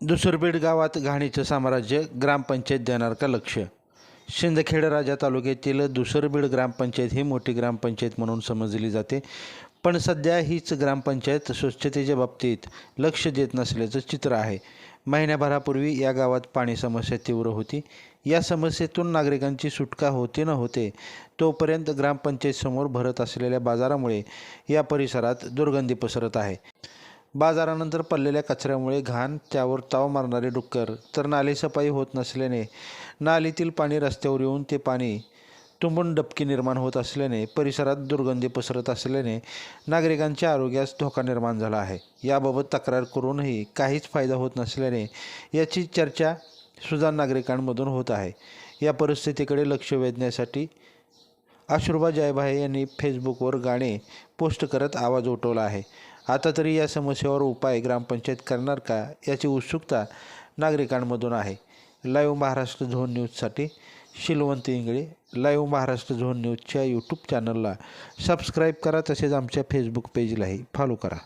दुसरबीड गावात घाणीचं साम्राज्य ग्रामपंचायत देणार का लक्ष? शिंदखेड राजा तालुक्यातील दुसरबीड ग्रामपंचायत ही मोठी ग्रामपंचायत म्हणून समजली जाते. पण सध्या हीच ग्रामपंचायत स्वच्छतेच्या बाबतीत लक्ष देत नसल्याचं चित्र आहे. महिन्याभरापूर्वी या गावात पाणी समस्या तीव्र होती. या समस्येतून नागरिकांची सुटका होते न होते तोपर्यंत ग्रामपंचायतसमोर भरत असलेल्या बाजारामुळे या परिसरात दुर्गंधी पसरत आहे. बाजारानंतर पडलेल्या कचऱ्यामुळे घाण त्यावर ताव मारणारे डुक्कर. तर नाली सफाई होत नसल्याने नालीतील पाणी रस्त्यावर येऊन ते पाणी तुंबून डबकी निर्माण होत असल्याने परिसरात दुर्गंधी पसरत असल्याने नागरिकांच्या आरोग्यास धोका निर्माण झाला आहे. याबाबत तक्रार करूनही काहीच फायदा होत नसल्याने याची चर्चा सुजाण नागरिकांमधून होत आहे. या परिस्थितीकडे लक्ष वेधण्यासाठी अशुर्बा जयभाई यांनी फेसबुकवर गाणे पोस्ट करत आवाज उठवला आहे. आता तरी या समस्येवर उपाय ग्रामपंचायत करणार का याची उत्सुकता नागरिकांमधून आहे. लाईव्ह महाराष्ट्र झोन न्यूजसाठी शिलवंत इंगळे. लाईव्ह महाराष्ट्र झोन न्यूजच्या यूट्यूब चॅनलला सबस्क्राईब करा तसेच आमच्या फेसबुक पेजलाही फॉलो करा.